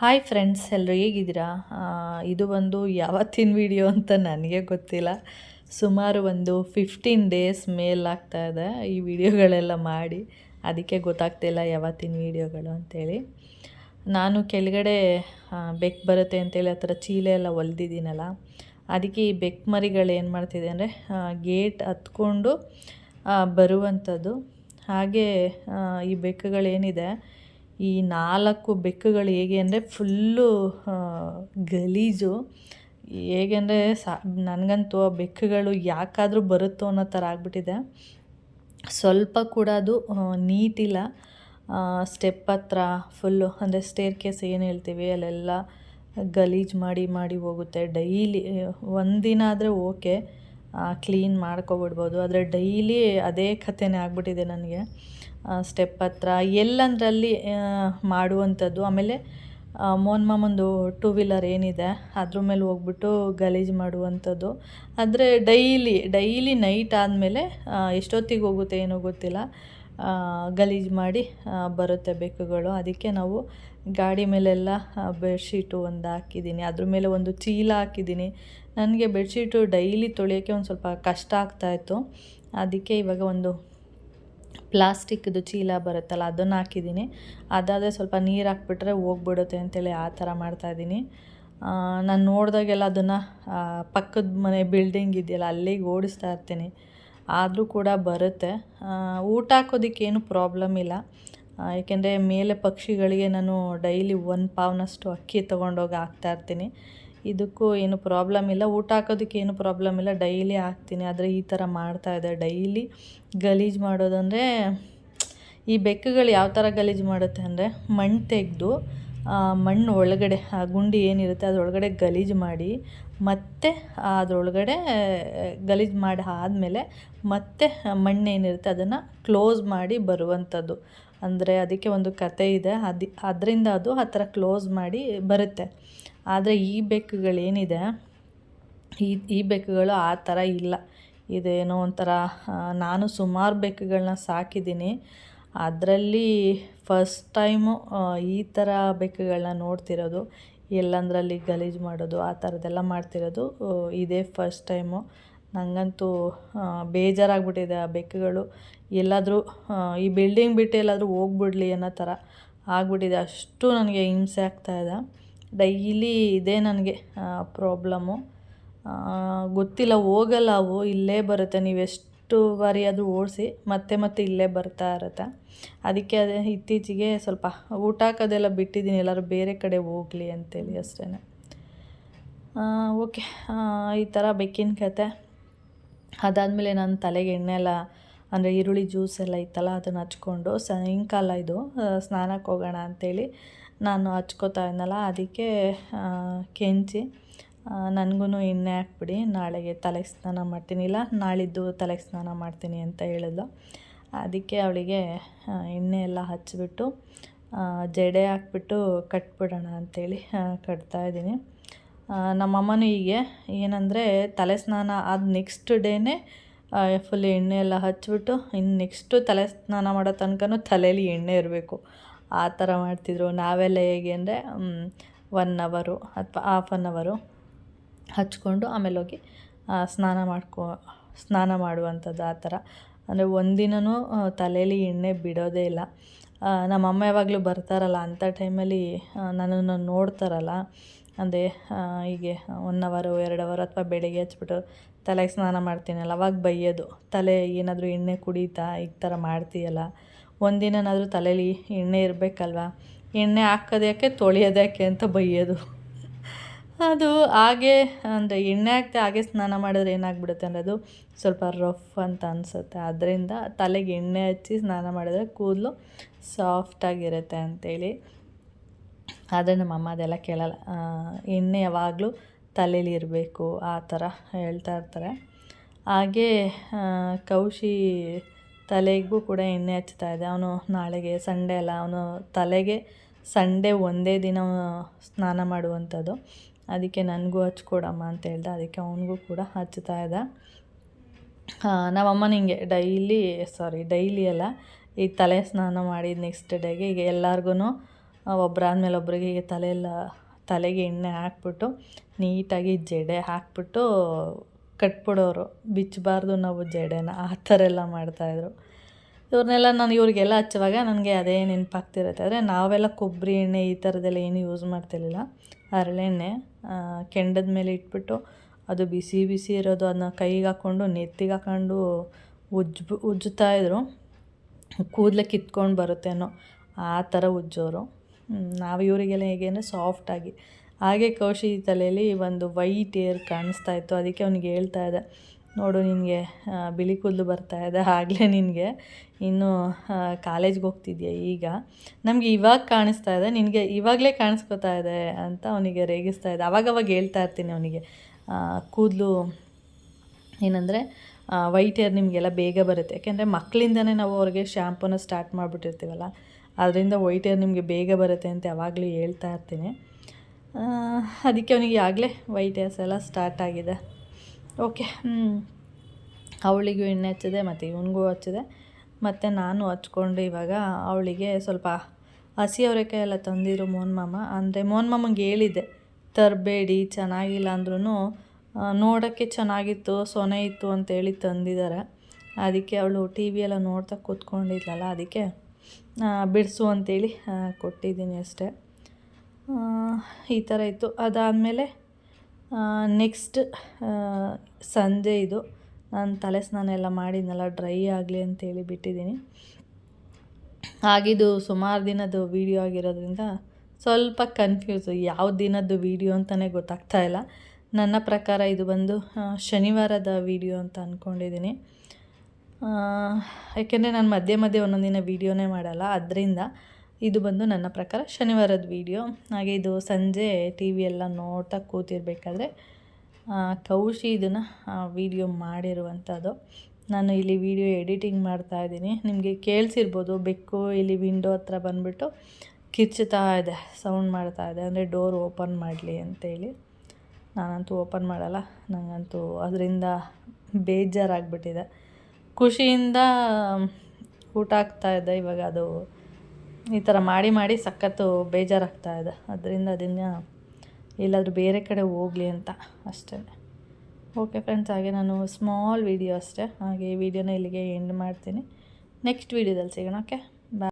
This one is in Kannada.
ಹಾಯ್ ಫ್ರೆಂಡ್ಸ್ ಎಲ್ಲರೂ ಹೇಗಿದ್ದೀರಾ? ಇದು ಒಂದು ಯಾವತ್ತಿನ ವಿಡಿಯೋ ಅಂತ ನನಗೆ ಗೊತ್ತಿಲ್ಲ. ಸುಮಾರು ಒಂದು ಫಿಫ್ಟೀನ್ ಡೇಸ್ ಮೇಲಾಗ್ತಾ ಇದೆ ಈ ವಿಡಿಯೋಗಳೆಲ್ಲ ಮಾಡಿ. ಅದಕ್ಕೆ ಗೊತ್ತಾಗ್ತಿಲ್ಲ ಯಾವತ್ತಿನ ವಿಡಿಯೋಗಳು ಅಂತೇಳಿ. ನಾನು ಕೆಳಗಡೆ ಬೆಕ್ಕು ಬರುತ್ತೆ ಅಂತೇಳಿ ಆ ಥರ ಚೀಲ ಎಲ್ಲ ಹೊಲ್ದಿದ್ದೀನಲ್ಲ, ಅದಕ್ಕೆ ಈ ಬೆಕ್ಕು ಮರಿಗಳು ಏನು ಮಾಡ್ತಿದೆ ಅಂದರೆ ಗೇಟ್ ಹತ್ಕೊಂಡು ಬರುವಂಥದ್ದು. ಹಾಗೆ ಈ ಬೆಕ್ಕುಗಳೇನಿದೆ ಈ ನಾಲ್ಕು ಬೆಕ್ಕುಗಳು ಹೇಗೆ ಅಂದರೆ ಫುಲ್ಲು ಗಲೀಜು. ಹೇಗೆ ಅಂದರೆ ಸಾ, ನನಗಂತೂ ಆ ಬೆಕ್ಕುಗಳು ಯಾಕಾದರೂ ಬರುತ್ತೋ ಅನ್ನೋ ಥರ ಆಗಿಬಿಟ್ಟಿದೆ. ಸ್ವಲ್ಪ ಕೂಡ ಅದು ನೀಟಿಲ್ಲ. ಸ್ಟೆಪ್ ಹತ್ರ ಫುಲ್ಲು, ಅಂದರೆ ಸ್ಟೇರ್ ಕೇಸ್ ಏನು ಹೇಳ್ತೀವಿ, ಅಲ್ಲೆಲ್ಲ ಗಲೀಜು ಮಾಡಿ ಮಾಡಿ ಹೋಗುತ್ತೆ. ಡೈಲಿ ಒಂದಿನ ಆದರೆ ಓಕೆ ಕ್ಲೀನ್ ಮಾಡ್ಕೊಬಿಡ್ಬೋದು. ಆದರೆ ಡೈಲಿ ಅದೇ ಕಥೆನೇ ಆಗಿಬಿಟ್ಟಿದೆ ನನಗೆ. ಸ್ಟೆಪ್ ಹತ್ರ, ಎಲ್ಲಂದ್ರಲ್ಲಿ ಮಾಡುವಂಥದ್ದು. ಆಮೇಲೆ ಮೋನ್ ಮಾಮಂದು ಟೂ ವೀಲರ್ ಏನಿದೆ, ಅದ್ರ ಮೇಲೆ ಹೋಗ್ಬಿಟ್ಟು ಗಲೀಜು ಮಾಡುವಂಥದ್ದು. ಆದರೆ ಡೈಲಿ ಡೈಲಿ ನೈಟ್ ಆದಮೇಲೆ ಎಷ್ಟೊತ್ತಿಗೆ ಹೋಗುತ್ತೆ ಏನೋ ಗೊತ್ತಿಲ್ಲ. ಗಲೀಜು ಮಾಡಿ ಬರುತ್ತೆ ಬೆಕ್ಕುಗಳು. ಅದಕ್ಕೆ ನಾವು ಗಾಡಿ ಮೇಲೆಲ್ಲ ಬೆಡ್ಶೀಟು ಒಂದು ಹಾಕಿದ್ದೀನಿ. ಅದ್ರ ಮೇಲೆ ಒಂದು ಚೀಲ ಹಾಕಿದ್ದೀನಿ. ನನಗೆ ಬೆಡ್ಶೀಟು ಡೈಲಿ ತೊಳೆಯೋಕ್ಕೆ ಒಂದು ಸ್ವಲ್ಪ ಕಷ್ಟ ಆಗ್ತಾಯಿತ್ತು ಅದಕ್ಕೆ ಇವಾಗ ಒಂದು ಪ್ಲಾಸ್ಟಿಕ್ದು ಚೀಲ ಬರುತ್ತಲ್ಲ, ಅದನ್ನು ಹಾಕಿದ್ದೀನಿ. ಅದಾದರೆ ಸ್ವಲ್ಪ ನೀರು ಹಾಕ್ಬಿಟ್ರೆ ಹೋಗ್ಬಿಡುತ್ತೆ ಅಂತೇಳಿ ಆ ಥರ ಮಾಡ್ತಾಯಿದ್ದೀನಿ ನಾನು ನೋಡಿದಾಗೆಲ್ಲ ಅದನ್ನು ಪಕ್ಕದ ಮನೆ ಬಿಲ್ಡಿಂಗ್ ಇದೆಯಲ್ಲ, ಅಲ್ಲಿಗೆ ಓಡಿಸ್ತಾ ಇರ್ತೀನಿ. ಆದರೂ ಕೂಡ ಬರುತ್ತೆ. ಊಟ ಹಾಕೋದಕ್ಕೇನು ಪ್ರಾಬ್ಲಮ್ ಇಲ್ಲ. ಏಕೆಂದರೆ ಮೇಲೆ ಪಕ್ಷಿಗಳಿಗೆ ನಾನು ಡೈಲಿ ಒಂದು ಪಾವ್ನಷ್ಟು ಅಕ್ಕಿ ತೊಗೊಂಡೋಗಿ ಹಾಕ್ತಾ ಇರ್ತೀನಿ. ಇದಕ್ಕೂ ಏನು ಪ್ರಾಬ್ಲಮ್ ಇಲ್ಲ. ಊಟ ಹಾಕೋದಕ್ಕೆ ಏನು ಪ್ರಾಬ್ಲಮ್ ಇಲ್ಲ. ಡೈಲಿ ಹಾಕ್ತೀನಿ. ಆದರೆ ಈ ಥರ ಮಾಡ್ತಾ ಇದೆ ಡೈಲಿ ಗಲೀಜು ಮಾಡೋದಂದರೆ ಈ ಬೆಕ್ಕುಗಳು ಯಾವ ಥರ ಗಲೀಜು ಮಾಡುತ್ತೆ ಅಂದರೆ, ಮಣ್ಣು ತೆಗೆದು ಮಣ್ಣು ಒಳಗಡೆ, ಆ, ಗುಂಡಿ ಏನಿರುತ್ತೆ ಅದರೊಳಗಡೆ ಗಲೀಜು ಮಾಡಿ, ಮತ್ತೆ ಅದರೊಳಗಡೆ ಗಲೀಜು ಮಾಡಿ ಆದಮೇಲೆ ಮತ್ತೆ ಮಣ್ಣೇನಿರುತ್ತೆ ಅದನ್ನು ಕ್ಲೋಸ್ ಮಾಡಿ ಬರುವಂಥದ್ದು. ಅಂದರೆ ಅದಕ್ಕೆ ಒಂದು ಕತೆ ಇದೆ. ಅದು, ಅದರಿಂದ ಅದು ಆ ಥರ ಕ್ಲೋಸ್ ಮಾಡಿ ಬರುತ್ತೆ. ಆದರೆ ಈ ಬೆಕ್ಕುಗಳೇನಿದೆ, ಈ ಈ ಬೆಕ್ಕುಗಳು ಆ ಥರ ಇಲ್ಲ. ಇದೇನೋ ಒಂಥರ ನಾನು ಸುಮಾರು ಬೆಕ್ಕುಗಳನ್ನ ಸಾಕಿದ್ದೀನಿ. ಅದರಲ್ಲಿ ಫಸ್ಟ್ ಟೈಮು ಈ ಥರ ಬೆಕ್ಕುಗಳನ್ನ ನೋಡ್ತಿರೋದು, ಎಲ್ಲಂದ್ರಲ್ಲಿ ಗಲೀಜು ಮಾಡೋದು, ಆ ಥರದ್ದೆಲ್ಲ ಮಾಡ್ತಿರೋದು ಇದೇ ಫಸ್ಟ್ ಟೈಮು ನನಗಂತೂ ಬೇಜಾರಾಗ್ಬಿಟ್ಟಿದೆ ಆ ಬೆಕ್ಕುಗಳು. ಎಲ್ಲಾದರೂ ಈ ಬಿಲ್ಡಿಂಗ್ ಬಿಟ್ಟು ಎಲ್ಲಾದರೂ ಹೋಗ್ಬಿಡ್ಲಿ ಅನ್ನೋ ಥರ ಆಗ್ಬಿಟ್ಟಿದೆ. ಅಷ್ಟು ನನಗೆ ಹಿಂಸೆ ಆಗ್ತಾಯಿದೆ ಡೈಲಿ ಇದೇ ನನಗೆ ಪ್ರಾಬ್ಲಮ್ಮು ಗೊತ್ತಿಲ್ಲ, ಹೋಗಲ್ಲ ಅವು, ಇಲ್ಲೇ ಬರುತ್ತೆ. ನೀವು ಎಷ್ಟು ಬಾರಿ ಅದು ಓಡಿಸಿ ಮತ್ತೆ ಮತ್ತೆ ಇಲ್ಲೇ ಬರ್ತಾ ಇರುತ್ತೆ. ಅದಕ್ಕೆ ಅದೇ ಇತ್ತೀಚೆಗೆ ಸ್ವಲ್ಪ ಊಟ ಹಾಕೋದೆಲ್ಲ ಬಿಟ್ಟಿದ್ದೀನಿ. ಎಲ್ಲರೂ ಬೇರೆ ಕಡೆ ಹೋಗಲಿ ಅಂತೇಳಿ ಅಷ್ಟೇ ಓಕೆ. ಈ ಥರ ಬೆಕ್ಕಿನ ಕತೆ. ಅದಾದಮೇಲೆ ನಾನು ತಲೆಗೆ ಎಣ್ಣೆ ಎಲ್ಲ, ಅಂದರೆ ಈರುಳ್ಳಿ ಜ್ಯೂಸ್ ಎಲ್ಲ ಇತ್ತಲ್ಲ, ಅದನ್ನು ಹಚ್ಕೊಂಡು ಸಾಯಂಕಾಲ ಇದು ಸ್ನಾನಕ್ಕೆ ಹೋಗೋಣ ಅಂಥೇಳಿ ನಾನು ಹಚ್ಕೋತಾ ಇದ್ನಲ್ಲ ಅದಕ್ಕೆ ಕೆಂಚಿ ನನಗೂ ಎಣ್ಣೆ ಹಾಕ್ಬಿಡಿ, ನಾಳೆಗೆ ತಲೆಗೆ ಸ್ನಾನ ಮಾಡ್ತೀನಿ, ಇಲ್ಲ ನಾಳಿದ್ದು ತಲೆಗೆ ಸ್ನಾನ ಮಾಡ್ತೀನಿ ಅಂತ ಹೇಳಿದ್ಲು. ಅದಕ್ಕೆ ಅವಳಿಗೆ ಎಣ್ಣೆ ಎಲ್ಲ ಹಚ್ಚಿಬಿಟ್ಟು ಜಡೆ ಹಾಕ್ಬಿಟ್ಟು ಕಟ್ಬಿಡೋಣ ಅಂಥೇಳಿ ಕಟ್ತಾಯಿದ್ದೀನಿ. ನಮ್ಮಮ್ಮನೂ ಹೀಗೆ, ಏನಂದರೆ ತಲೆ ಸ್ನಾನ ಆದ ನೆಕ್ಸ್ಟ್ ಡೇನೇ ಫುಲ್ ಎಣ್ಣೆ ಎಲ್ಲ ಹಚ್ಚಿಬಿಟ್ಟು ಇನ್ನು ನೆಕ್ಸ್ಟು ತಲೆ ಸ್ನಾನ ಮಾಡೋ ತನಕನೂ ತಲೆಯಲ್ಲಿ ಎಣ್ಣೆ ಇರಬೇಕು. ಆ ಥರ ಮಾಡ್ತಿದ್ರು. ನಾವೆಲ್ಲ ಹೇಗೆ ಅಂದರೆ ಒನ್ ಅವರು ಅಥವಾ ಹಾಫ್ ಆನ್ ಅವರು ಹಚ್ಕೊಂಡು ಆಮೇಲೆ ಹೋಗಿ ಸ್ನಾನ ಮಾಡ್ಕೊ, ಸ್ನಾನ ಮಾಡುವಂಥದ್ದು ಆ ಥರ. ಅಂದರೆ ಒಂದಿನವೂ ತಲೆಯಲ್ಲಿ ಎಣ್ಣೆ ಬಿಡೋದೇ ಇಲ್ಲ. ನಮ್ಮಮ್ಮ ಯಾವಾಗಲೂ ಬರ್ತಾರಲ್ಲ, ಅಂಥ ಟೈಮಲ್ಲಿ ನನ್ನನ್ನು ನೋಡ್ತಾರಲ್ಲ. ಅಂದರೆ ಹೀಗೆ ಒನ್ ಅವರು ಎರಡು ಅವರು ಅಥವಾ ಬೆಳಿಗ್ಗೆ ಹಚ್ಬಿಟ್ಟು ತಲೆಗೆ ಸ್ನಾನ ಮಾಡ್ತೀನಲ್ಲ, ಅವಾಗ ಬೈಯೋದು. ತಲೆ ಏನಾದರೂ ಎಣ್ಣೆ ಕುಡಿತಾ ಈ ಥರ ಮಾಡ್ತೀಯಲ್ಲ. ಒಂದಿನನಾದರೂ ತಲೆಯಲ್ಲಿ ಎಣ್ಣೆ ಇರಬೇಕಲ್ವ? ಎಣ್ಣೆ ಹಾಕೋದ್ಯಾಕೆ ತೊಳೆಯೋದ್ಯಾಕೆ ಅಂತ ಬೈಯೋದು. ಅದು ಹಾಗೆ, ಅಂದರೆ ಎಣ್ಣೆ ಹಾಕ್ತೆ ಹಾಗೆ ಸ್ನಾನ ಮಾಡಿದ್ರೆ ಏನಾಗ್ಬಿಡುತ್ತೆ ಅನ್ನೋದು ಸ್ವಲ್ಪ ರಫ್ ಅಂತ ಅನಿಸುತ್ತೆ. ಅದರಿಂದ ತಲೆಗೆ ಎಣ್ಣೆ ಹಚ್ಚಿ ಸ್ನಾನ ಮಾಡಿದ್ರೆ ಕೂದಲು ಸಾಫ್ಟಾಗಿರುತ್ತೆ ಅಂಥೇಳಿ ಆದರೆ ನಮ್ಮ ಅಮ್ಮ ಅದೆಲ್ಲ ಕೇಳಲ್ಲ. ಎಣ್ಣೆ ಯಾವಾಗಲೂ ತಲೆಯಲ್ಲಿ ಇರಬೇಕು, ಆ ಥರ ಹೇಳ್ತಾ ಇರ್ತಾರೆ. ಹಾಗೆ ಕೌಶಿ ತಲೆಗೂ ಕೂಡ ಎಣ್ಣೆ ಹಚ್ತಾ ಇದೆ ಅವನು ನಾಳೆಗೆ ಸಂಡೇ ಅಲ್ಲ, ಅವನು ತಲೆಗೆ ಸಂಡೇ ಒಂದೇ ದಿನ ಸ್ನಾನ ಮಾಡುವಂಥದ್ದು. ಅದಕ್ಕೆ ನನಗೂ ಹಚ್ಕೊಡಮ್ಮ ಅಂತ ಹೇಳ್ದೆ. ಅದಕ್ಕೆ ಅವನಿಗೂ ಕೂಡ ಹಚ್ತಾ ಇದ್ದ. ನಮ್ಮಮ್ಮ ನಿಂಗೆ ಡೈಲಿ, ಸಾರಿ, ಡೈಲಿ ಅಲ್ಲ ಈಗ ತಲೆ ಸ್ನಾನ ಮಾಡಿದ ನೆಕ್ಸ್ಟ್ ಡೇಗೆ ಈಗ ಎಲ್ಲಾರ್ಗು ಒಬ್ಬರಾದ್ಮೇಲೆ ಒಬ್ಬರಿಗೆ ಈಗ ತಲೆಯೆಲ್ಲ, ತಲೆಗೆ ಎಣ್ಣೆ ಹಾಕ್ಬಿಟ್ಟು ನೀಟಾಗಿ ಜಡೆ ಹಾಕ್ಬಿಟ್ಟು ಕಟ್ಬಿಡೋರು, ಬಿಚ್ಚಬಾರ್ದು ನಾವು ಜಡೆನ, ಆ ಥರ ಎಲ್ಲ ಮಾಡ್ತಾಯಿದ್ರು. ಇವ್ರನ್ನೆಲ್ಲ ನಾನು ಇವ್ರಿಗೆಲ್ಲ ಹಚ್ಚುವಾಗ ನನಗೆ ಅದೇ ನೆನಪಾಗ್ತಿರುತ್ತೆ. ಆದರೆ ನಾವೆಲ್ಲ ಕೊಬ್ಬರಿ ಎಣ್ಣೆ ಈ ಥರದ್ದೆಲ್ಲ ಏನು ಯೂಸ್ ಮಾಡ್ತಿರ್ಲಿಲ್ಲ. ಹರಳೆಣ್ಣೆ ಕೆಂಡದ ಮೇಲೆ ಇಟ್ಬಿಟ್ಟು ಅದು ಬಿಸಿ ಬಿಸಿ ಇರೋದು, ಅದನ್ನ ಕೈಗೆ ಹಾಕ್ಕೊಂಡು, ನೆತ್ತಿಗೆ ಹಾಕ್ಕೊಂಡು ಉಜ್ಜು, ಉಜ್ಜುತ್ತಾ ಇದ್ರು. ಕೂದಲೇ ಕಿತ್ಕೊಂಡು ಬರುತ್ತೇನೋ ಆ ಥರ ಉಜ್ಜೋರು. ನಾವು ಇವರಿಗೆಲ್ಲ ಹೇಗೆ ಅಂದರೆ ಸಾಫ್ಟಾಗಿ ಹಾಗೆ ಕೌಶಿ ತಲೆಯಲ್ಲಿ ಒಂದು ವೈಟ್ ಏರ್ ಕಾಣಿಸ್ತಾ ಇತ್ತು. ಅದಕ್ಕೆ ಅವ್ನಿಗೆ ಹೇಳ್ತಾ ಇದ್ದೆ, ನೋಡು ನಿನಗೆ ಬಿಳಿ ಕೂದಲು ಬರ್ತಾ ಇದೆ, ಆಗಲೇ ನಿನಗೆ ಇನ್ನು ಕಾಲೇಜ್ಗೆ ಹೋಗ್ತಿದ್ಯಾ ಈಗ? ನಮಗೆ ಇವಾಗ ಕಾಣಿಸ್ತಾ ಇದೆ, ನಿನಗೆ ಇವಾಗಲೇ ಕಾಣಿಸ್ಕೊತಾ ಇದೆ ಅಂತ ಅವನಿಗೆ ರೇಗಿಸ್ತಾ ಇದ್ದೆ. ಅವಾಗವಾಗ ಹೇಳ್ತಾ ಇರ್ತೀನಿ ಅವನಿಗೆ ಕೂದಲು ಏನಂದರೆ ವೈಟ್ ಏರ್ ನಿಮಗೆಲ್ಲ ಬೇಗ ಬರುತ್ತೆ. ಯಾಕೆಂದರೆ ಮಕ್ಕಳಿಂದನೇ ನಾವು ಅವ್ರಿಗೆ ಶ್ಯಾಂಪೂನ ಸ್ಟಾರ್ಟ್ ಮಾಡಿಬಿಟ್ಟಿರ್ತೀವಲ್ಲ, ಅದರಿಂದ ವೈಟ್ ಏರ್ ನಿಮಗೆ ಬೇಗ ಬರುತ್ತೆ ಅಂತ ಯಾವಾಗಲೂ ಹೇಳ್ತಾ ಇರ್ತೀನಿ. ಅದಕ್ಕೆ ಅವನಿಗೆ ಆಗಲೇ ವೈಟ್ ಹೇರ್ಸ್ ಎಲ್ಲ ಸ್ಟಾರ್ಟ್ ಆಗಿದೆ. ಓಕೆ ಅವಳಿಗೂ ಎಣ್ಣೆ ಹಚ್ಚಿದೆ, ಮತ್ತು ಇವನಿಗೂ ಹಚ್ಚಿದೆ. ಮತ್ತು ನಾನು ಹಚ್ಕೊಂಡು ಇವಾಗ ಅವಳಿಗೆ ಸ್ವಲ್ಪ ಹಸಿ ಅವರೆಕಾಯಿ ಎಲ್ಲ ತಂದಿದ್ರು ಮೋಹನ್ ಮಾಮ. ಅಂದರೆ ಮೋಹನ್ ಮಾಮಂಗೆ ಹೇಳಿದ್ದೆ, ತರಬೇಡಿ, ಚೆನ್ನಾಗಿಲ್ಲ ಅಂದ್ರೂ ನೋಡೋಕ್ಕೆ ಚೆನ್ನಾಗಿತ್ತು, ಸೊನೆ ಇತ್ತು ಅಂತೇಳಿ ತಂದಿದ್ದಾರೆ. ಅದಕ್ಕೆ ಅವಳು ಟಿ ವಿ ಎಲ್ಲ ನೋಡ್ತಾ ಕೂತ್ಕೊಂಡಿದ್ಲಲ್ಲ, ಅದಕ್ಕೆ ಬಿಡಿಸು ಅಂತೇಳಿ ಕೊಟ್ಟಿದ್ದೀನಿ ಅಷ್ಟೇ. ಈ ಥರ ಇತ್ತು. ಅದಾದಮೇಲೆ ನೆಕ್ಸ್ಟ್ ಸಂಜೆ ಇದು. ನಾನು ತಲೆ ಸ್ನಾನ ಎಲ್ಲ ಮಾಡಿದ್ನಲ್ಲ ಡ್ರೈ ಆಗಲಿ ಅಂತೇಳಿ ಬಿಟ್ಟಿದ್ದೀನಿ. ಆಗಿದ್ದು ಸುಮಾರು ದಿನದ ವೀಡಿಯೋ ಆಗಿರೋದ್ರಿಂದ ಸ್ವಲ್ಪ ಕನ್ಫ್ಯೂಸು ಯಾವ ದಿನದ್ದು ವೀಡಿಯೋ ಅಂತಲೇ ಗೊತ್ತಾಗ್ತಾ ಇಲ್ಲ. ನನ್ನ ಪ್ರಕಾರ ಇದು ಬಂದು ಶನಿವಾರದ ವೀಡಿಯೋ ಅಂತ ಅಂದ್ಕೊಂಡಿದ್ದೀನಿ ಯಾಕೆಂದರೆ ನಾನು ಮಧ್ಯೆ ಮಧ್ಯೆ ಒಂದೊಂದು ದಿನ ವೀಡಿಯೋನೇ ಮಾಡಲ್ಲ. ಅದರಿಂದ ಇದು ಬಂದು ನನ್ನ ಪ್ರಕಾರ ಶನಿವಾರದ ವಿಡಿಯೋ ಹಾಗೆ ಇದು ಸಂಜೆ ಟಿ ಎಲ್ಲ ನೋಡ್ತಾ ಕೂತಿರ್ಬೇಕಾದ್ರೆ ಕೌಶಿ ಇದನ್ನು ವೀಡಿಯೋ ಮಾಡಿರುವಂಥದ್ದು ನಾನು ಇಲ್ಲಿ ವೀಡಿಯೋ ಎಡಿಟಿಂಗ್ ಮಾಡ್ತಾ ಇದ್ದೀನಿ. ನಿಮಗೆ ಕೇಳಿಸಿರ್ಬೋದು, ಬೆಕ್ಕು ಇಲ್ಲಿ ವಿಂಡೋ ಹತ್ರ ಬಂದುಬಿಟ್ಟು ಕಿರ್ಚುತ್ತಾ ಇದೆ ಸೌಂಡ್ ಮಾಡ್ತಾ ಇದೆ. ಅಂದರೆ ಡೋರ್ ಓಪನ್ ಮಾಡಲಿ ಅಂತೇಳಿ. ನಾನಂತೂ ಓಪನ್ ಮಾಡಲ್ಲ ನನಗಂತೂ ಅದರಿಂದ ಬೇಜಾರಾಗ್ಬಿಟ್ಟಿದೆ. ಖುಷಿಯಿಂದ, ಊಟ ಆಗ್ತಾ ಇದೆ, ಇವಾಗ ಅದು ಈ ಥರ ಮಾಡಿ ಮಾಡಿ ಸಖತ್ತು ಬೇಜಾರಾಗ್ತಾ ಇದೆ. ಅದರಿಂದ ಅದನ್ನು ಎಲ್ಲಾದರೂ ಬೇರೆ ಕಡೆ ಹೋಗಲಿ ಅಂತ ಅಷ್ಟೇ. ಓಕೆ ಫ್ರೆಂಡ್ಸ್ ಹಾಗೆ ನಾನು ಸ್ಮಾಲ್ ವಿಡಿಯೋ ಅಷ್ಟೇ. ಹಾಗೆ ಈ ವಿಡಿಯೋನ ಇಲ್ಲಿಗೆ ಎಂಡ್ ಮಾಡ್ತೀನಿ. ನೆಕ್ಸ್ಟ್ ವೀಡಿಯೋದಲ್ಲಿ ಸಿಗೋಣ ಓಕೆ